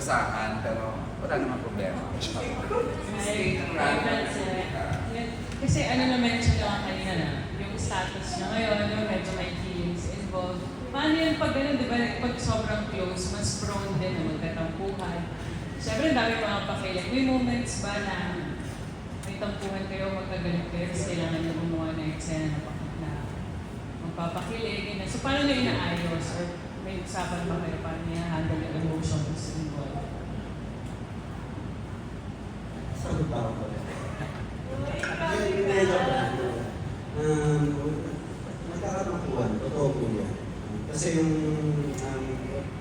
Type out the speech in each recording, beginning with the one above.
parusahan, pero wala namang problema. Ay, Kasi ano na mention ko kanina na, yung status niya ngayon, yung medyo may feelings involved. Paano yan pag ganun, di ba? Pag sobrang close, mas prone din na magkatampuhan. Siyempre, dami mga pakilig. May moments ba na may tampuhan kayo, magkagalit kayo, tapos kailangan niyo gumawa ng eksena na, na magpapakilig. So, paano niyo inaayos? Or may usapan ba kayo paano niya handle yung emotions involved? Sagot pa ako ulit. Hindi, lang. Um, nagkakatakuan, totoo po yan. Kasi yung, um,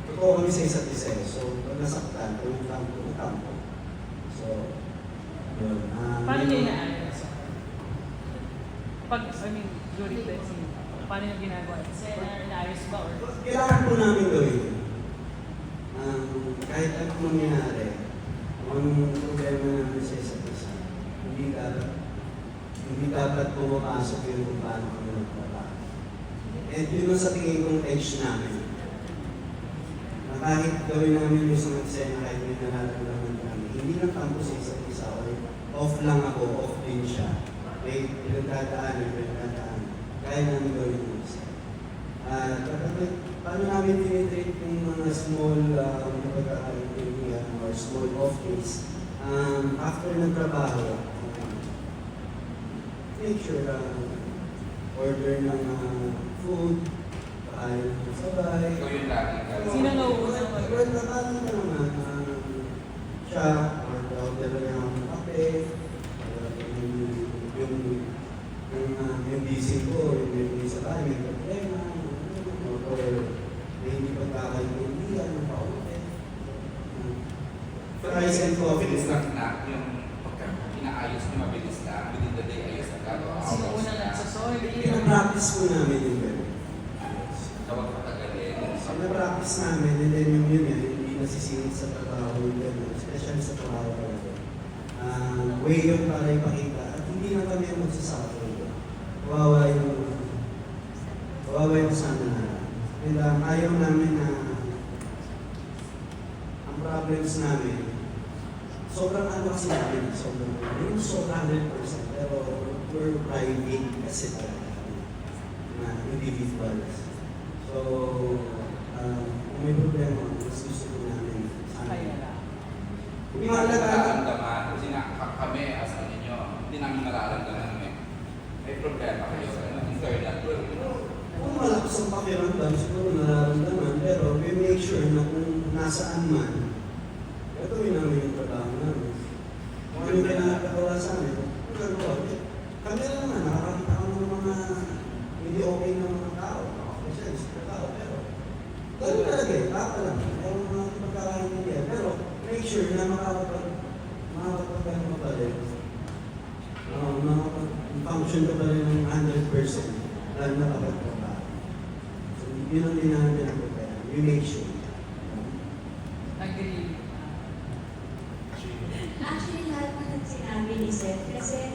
totoo kami sa isa't isa eh. So, pag nasaktan, kung tampo, kung tampo. So, yun. Um, Paano yun- inaayos? Pag, I mean, during the scene, paano niyo ginagawa? Eksena, inaayos ba? Or Kailangan po namin gawin. Um, kahit anong mangyari, kung anong problema namin sa isa't isa, hindi dapat, hindi dapat pumapasok yun kung paano kami nagtrabaho. And yun ang sa tingin kong edge namin. Na kahit gawin namin yung sa eksena kahit may nararamdaman kami, hindi lang tampo sa isa't isa or off lang ako, off din siya. May pinagdadaan, may pinagdadaan. Kaya namin gawin yung isa. Ah, uh, paano namin tinitreat yung mga small uh, pagkakaintindihan or small office um, after ng trabaho, um, make sure uh, order ng uh, food, kain sabay. Yung lagi ka. Sino nauuna mag- Well, nakano na naman, um, siya, or order niya ng kape, or yung, yung, yung, uh, yung busy ko, yung yung sa bahay, may problema, or, or may hindi pagkakaintindihan, ng paulit. Fries and coffee. Mabilis lang na yung pagka inaayos niyo, mabilis lang. Within the day, ayos na gano'n. sino una nagsasorry? Pinapractice po namin yung gano'n. Kapag patagalin. So, na-practice namin, and then yung yun yan, hindi nasisingit sa trabaho yung gano'n, especially sa trabaho talaga. Ah, way yun para ipakita, at hindi na kami ang magsasuffer. Kawawa yung, kawawa yung sana na. Um, ayaw namin na, ang problems namin, sobrang ano kasi namin, sobrang, yung sobrang 100%, pero we're private kasi talaga na individuals. So, um, kung may problema, mas gusto ko namin sana. Kaya lang. Hindi namin nararamdaman. Kasi nga ka- kami, as ano ninyo, hindi namin nararamdaman may, may problema kayo sa ano, internal. Kung malakas ang pakiramdam, siguro nararamdaman, pero we make sure na kung nasaan man, gagawin namin yung trabaho namin. Kung ano yung pinakagawa sa amin, kung gagawa. Kami lang naman, nakakakita ko ng mga hindi okay na mga tao. Kasi tao, pero ganun talaga eh, tao lang. Merong mga pagkakaintindihan. Pero make sure na makakapag makakapag pa rin. Uh, ka pa rin ng 100% lalo na kapag trabaho. So, yun ang din namin pinag-prepare. We make sure. Agree. Actually, lahat ng sinabi ni Seth, kasi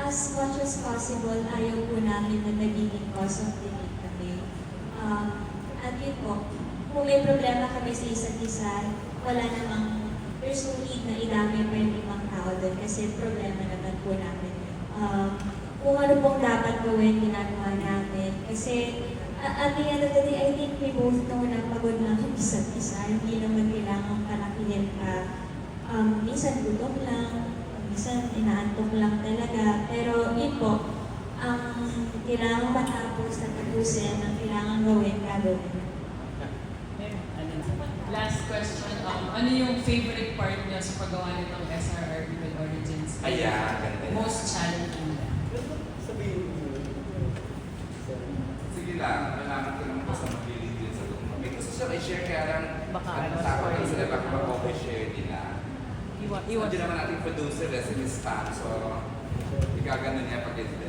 as much as possible, ayaw po namin na nagiging cause of delay kami. Um, at yun po, kung may problema kami sa isa't isa, wala namang, there's no need na idami pa yung ibang tao doon kasi problema naman po namin. Um, kung ano pong dapat gawin, ginagawa namin. Kasi a- at the end of the day, I think we both know na pagod lang ang isa't isa. Hindi naman kailangan palakihin pa um, minsan gutom lang, minsan inaantok lang talaga. Pero yun po, ang kailangan matapos at tapusin, ang kailangan gawin, gagawin. Last question, um, ano yung favorite part niyo sa paggawa nitong SRR Evil Origins? Ayan, ganda. Most challenging. Sabihin mo. Sige lang, malaman ko lang basta mag-lead din sa loob. May gusto siya i-share kaya lang, Baka ano, ano, takot lang sila baka mag-overshare nila. Iwan, iwan. Hindi naman natin producer, eh, sige spam. So, igagano niya pag hindi.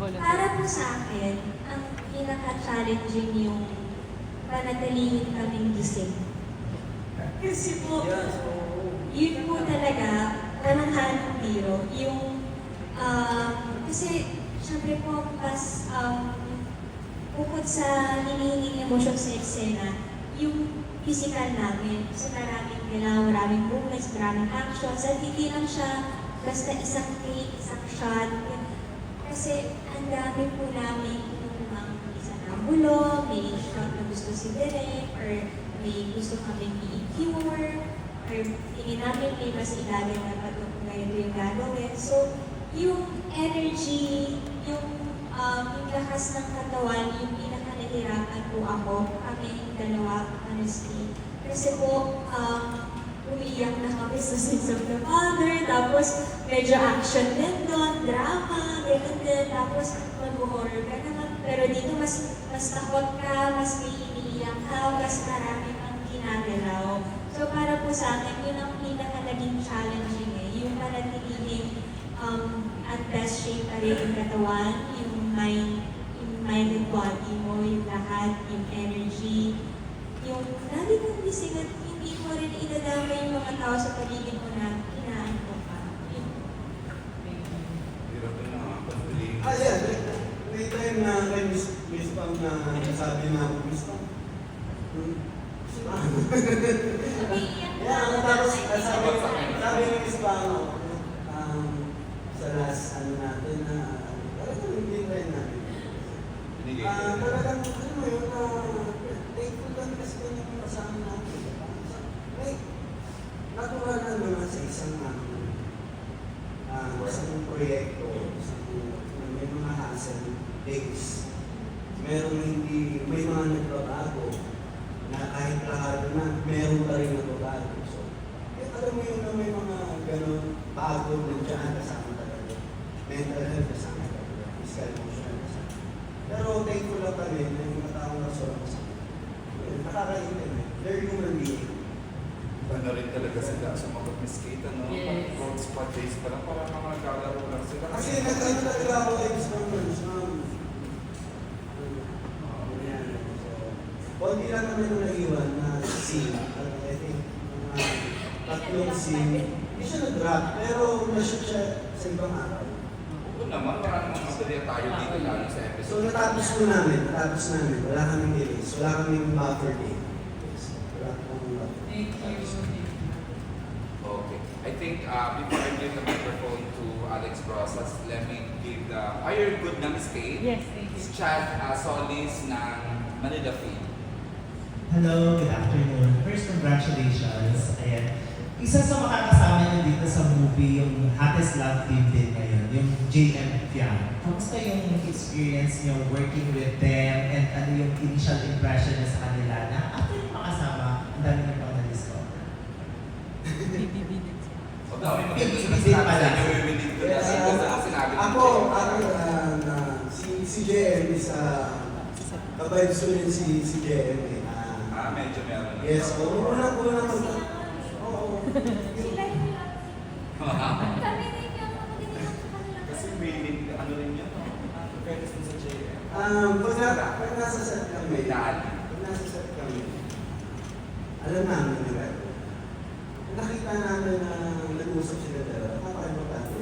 Para po sa akin, ang pinaka-challenging yung panatilihin kaming gising. Kasi po, yun po talaga, walang halong biro. Yung, um, kasi, syempre po, pas, um, bukod sa hinihinging emosyon sa eksena, yung physical namin. Kasi maraming kailangan, maraming movements, maraming actions, at hindi lang siya basta isang take, isang shot. Kasi ang dami po namin yung mga isa ng bulo, may shot na gusto si Derek, or may gusto kami i-cure, tingin namin mas ilalim na patok ngayon yung gagawin. So, yung energy, yung, um, yung lakas ng katawan, yung pinaka nahirapan po ako, kami dalawa, honestly. Kasi po, um, umiiyak na kami sa Sins of the Father, tapos medyo action din doon, drama, ganun din, tapos mag-horror ka naman. Pero dito mas mas takot ka, mas may iniiyak ka, mas marami kang ginagalaw. So para po sa akin, yun ang pinaka naging challenging eh, yung panatilihin um, at best shape pa rin yung katawan, yung mind, yung mind and body mo, yung lahat, yung energy, yung lagi kang gising at hindi mo rin idadama yung mga tao sa paligid mo na inaan ko pa. Hirap na, pagpili. Ah, yeah. May, time na kay Miss, Pam na sabi na ako, Miss hmm, Pam. Yeah, ang tapos, ah, sabi, sabi Miss Pam, um, sa last ano natin na, talagang hindi tayo namin. Ko. talagang, ano mo yun, ah, thankful kami kasi kanya yung kasama natin. May, natural na naman sa isang, ano, ah, isang proyekto, isang, may mga hassle days. Merong hindi, may mga nagbabago na kahit lahado na, meron pa rin nagbabago. So, eh, alam mo yun na may mga ganun, bago nandiyan kasama talaga. Mental health kasama talaga. Physical, emotional kasama. Pero thankful lang kami na yung mga taong sa akin. Nakakaintindi. They're human being. Iba na rin talaga sila sa mga Miss Kate, ano? Yes. Pag road spot days pa lang, parang mga naglalaro lang sila. Kasi nag-ano talaga ako kay Miss Ma'am, Miss Ma'am. Ah, yan. So, Konti lang kami nung naiwan na scene. At I think, mga tatlong scene. Hindi siya nag-drop, pero na-shoot siya sa ibang araw. Oo naman, wala namang masterya tayo dito lalo sa So episode. natapos po namin, natapos namin. Wala kaming delays, wala kaming buffer day. Yes, Wala kaming buffer. Thank you. Okay. I think uh, before I give the microphone to Alex Rosas, let me give the... Are you good na Miss Kate? Yes, thank you. Si Chad uh, Solis ng Manila Feed. Hello, good afternoon. First, congratulations. Ayan. Isa sa makakasama niyo dito sa movie, yung Hottest Love Team din ngayon, yung JM Fiang. Kamusta yung experience niyo working with them and ano yung initial impression niyo sa kanila na after yung makasama, ang dami niyo pang na-discover. O dami sa inyo, we believe ko na ah, sinabi ako, ah, na, si, si JM is, uh, kabay gusto rin si, si JM eh. Ah, Ah, medyo meron. na. yes, oo, una, una, una, oo. Sila yung kami rin yung mga Kasi willing, ano rin yun, no? Dun sa JM. Um, pag, na, pag nasa set kami, Dali. pag nasa set kami, alam namin na gagawin. Nakita namin na nag-usap sila dalawa, napaka-importante.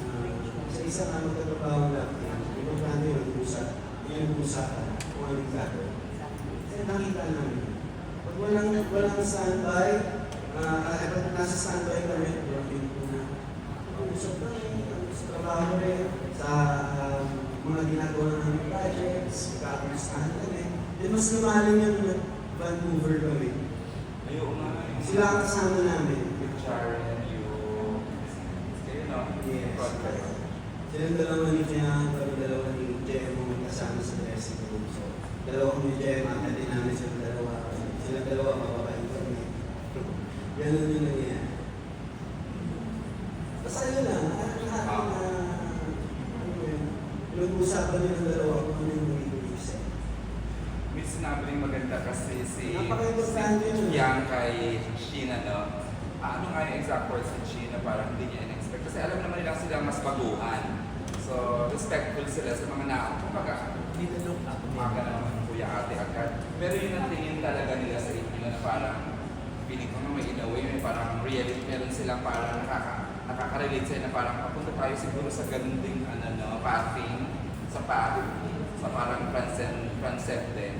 Uh, sa isang ano katrabaho lang, importante yung nag-usap, yung nag-usapan kung anong gagawin. Nakita namin. Pag walang, walang standby, uh, eh, pag nasa standby kami, walang pinto na. Mag-usap kami, sa trabaho rin, sa um, mga ginagawa namin projects, magkakamustahan kami. Then mas lumalim yung nag-Vancouver kami. Ayun nga. Sila ang kasama namin. With Sharon, you... Kayo, no? Yes. Podcast. Silang dalawa ni Jem, kami dalawa ni Jem ang kasama sa dressing room. So, dalawa kami ni Jem, ang natin namin silang dalawa. Silang dalawa, mababain kami. Ganun yung nangyayari. Basta yun lang, lahat na, ano yun, pinag-uusapan nila ng dalawa kung ano yung magiging isa. May sinabi rin maganda kasi si yun. Yang kay Sheena, no? Ah, ano nga yung exact words ni Sheena, parang hindi niya in-expect. Kasi alam naman nila sila mas baguhan. So, respectful sila sa mga na, kumbaga, Hindi na look up. umaga na naman kuya ate agad. Pero yun ang tingin talaga nila sa inyo na parang, feeling ko nga may in a way, may parang reality, meron silang parang nakaka, nakaka-relate sa'yo na parang papunta tayo siguro sa ganun ding ano, no, pathing, sa path, sa parang transcend, transcend din.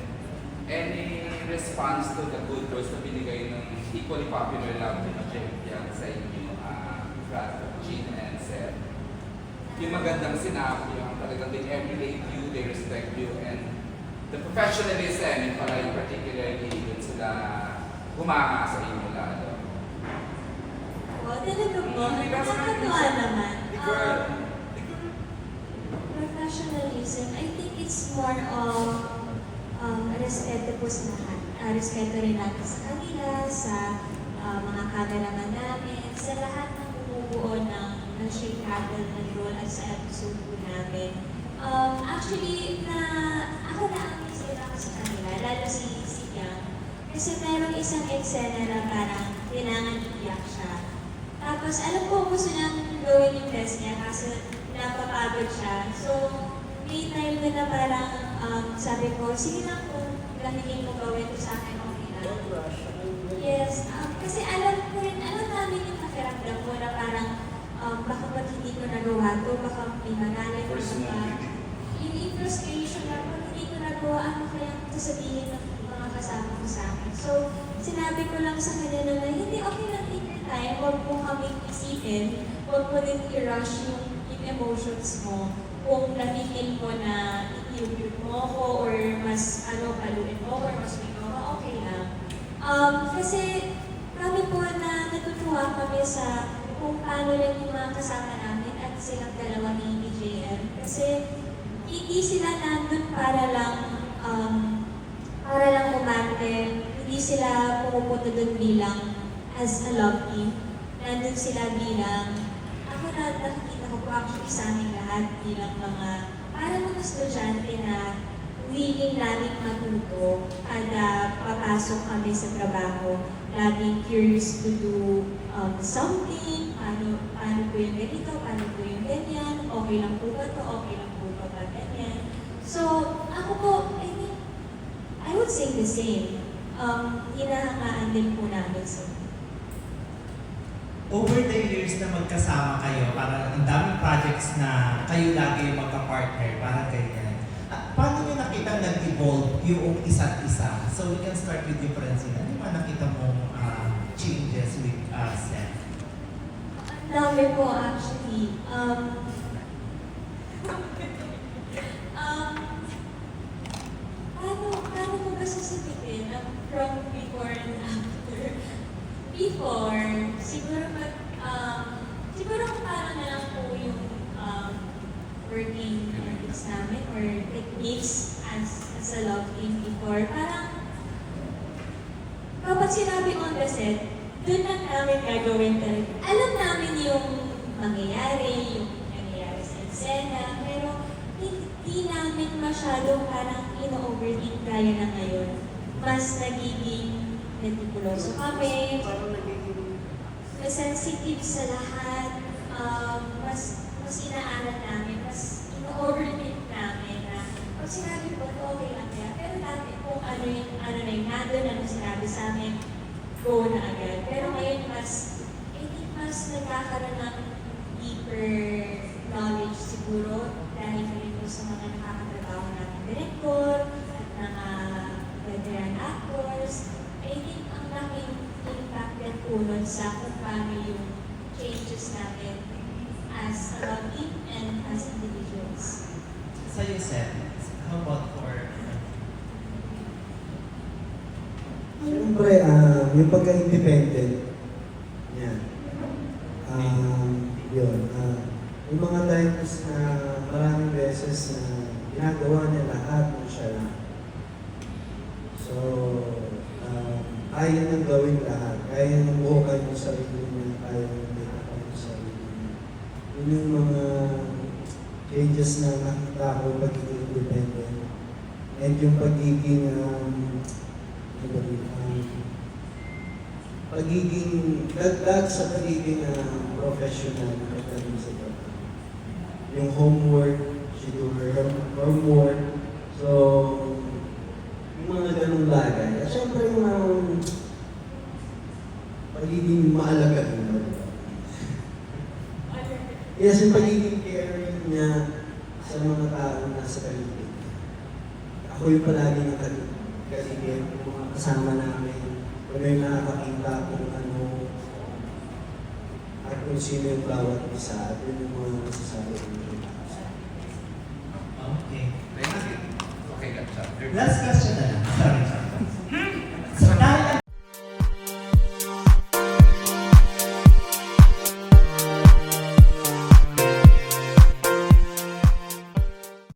any response to the good words na binigay ng equally popular love team na champion sa inyo, uh, Brad, Jean, and Seth? Yung magandang sinabi, yung talagang they emulate you, they respect you, and the professionalism, yung pala yung particularly dun sila humanga sa inyo lalo. Oh, talaga po. Sa- Nakakatuwa naman. Um, professionalism, I think it's more of um, respeto po sa lahat. Ah, respeto rin natin sa kanila, sa ah, mga cameraman namin, sa lahat ng ng, Shake ng role at sa episode po namin. Um, actually, na ako na ang isip ako sa kanila, lalo si, si Yang. Kasi merong isang eksena na parang kailangan iiyak siya. Tapos alam ko gusto niyang gawin yung best niya kasi napapagod siya. So, may time na, na parang um, sabi ko, sige lang kung gamitin mo gawin ko sa akin, okay lang. Yes, um, kasi alam ko rin, alam namin yung pakiramdam ko na parang um, baka pag hindi ko nagawa to, baka may magalit First baka movie. yung yung frustration na pag hindi ko nagawa, ano kaya sasabihin ng mga kasama ko sa akin. So, sinabi ko lang sa kanila na hindi okay lang take your time, huwag mo kaming isipin, huwag mo din i-rush yung, emotions mo. Kung na-feel mo na i-cute mo ko or mas ano, paluin mo or mas may gawa, okay lang. Um, kasi kami po na natutuwa kami sa kung paano lang yung mga kasama namin at silang dalawa ni BJM. Kasi hindi sila nandun para lang um, para lang umarte. Hindi sila pumupunta dun bilang as a love team. Nandun sila bilang ako na nakikita ko po actually sa aming lahat bilang mga para mga estudyante na willing laging matuto kada papasok kami sa trabaho. Laging curious to do um, something, paano, paano po yung ganito, paano po yung ganyan, okay lang po ba to, okay lang po ba ba ganyan. So, ako po, I think, I would say the same. Um, hinahangaan din po namin sa Over the years na magkasama kayo, parang ang daming projects na kayo lagi yung magka-partner, parang ganyan. Ah, paano nyo nakita nag-evolve yung isa't isa? So we can start with you, Francine. Ano yung mga nakita mong ah, changes with uh, Seth? Ang dami po actually. Um, paano, paano mo ba sasabihin ang from before and after? Before, siguro pag, um, siguro paano na lang po yung um, working ethics namin or techniques as, as a love team before, parang kapag sinabi on the set, doon lang namin gagawin talaga. Alam namin yung mangyayari, yung nangyayari sa eksena, pero hindi namin masyadong parang ino-overthink gaya na ngayon. Mas nagiging meticuloso kami, mas sensitive sa lahat, um, mas mas inaaral namin, mas ino-overthink namin na pag sinabi ko, okay lang kaya. Pero dati kung ano yung, ano na yung nandun, ano sinabi sa amin, go na agad. Pero ngayon mas, I think mas nagkakaroon ng deeper knowledge siguro dahil rin po sa mga nakakatrabaho natin director, at mga veteran actors. I think ang laking impact din po nun sa kung paano yung changes namin as a team and as individuals. Sa'yo, Seth, how about for... Siyempre, ah, yung pagka-independent, yan. Um, yun. ah, yung mga times na maraming beses na ginagawa niya lahat ng siya lang. So, um, kaya niyang gawin lahat. Kaya niyang buhokay yung sarili niya. Kaya niyang make up yung sarili niya. Yun yung mga changes na nakita ko pagiging independent. And yung pagiging um, ano ba? Um, pagiging, dagdag sa pagiging uh, professional na pagdating sa trabaho. Yung homework, she do her home- homework. So, yung mga ganung bagay. At syempre yung um, pagiging maalaga mo. Yes, yung pagiging caring niya sa mga tao na nasa paligid. Ako yung palagi nakalimutan. kasi yung mga kasama namin, kung may nakakakita kung ano, at kung sino yung bawat isa, at yun yung mga masasabi ko. Okay. Okay, gotcha. Last question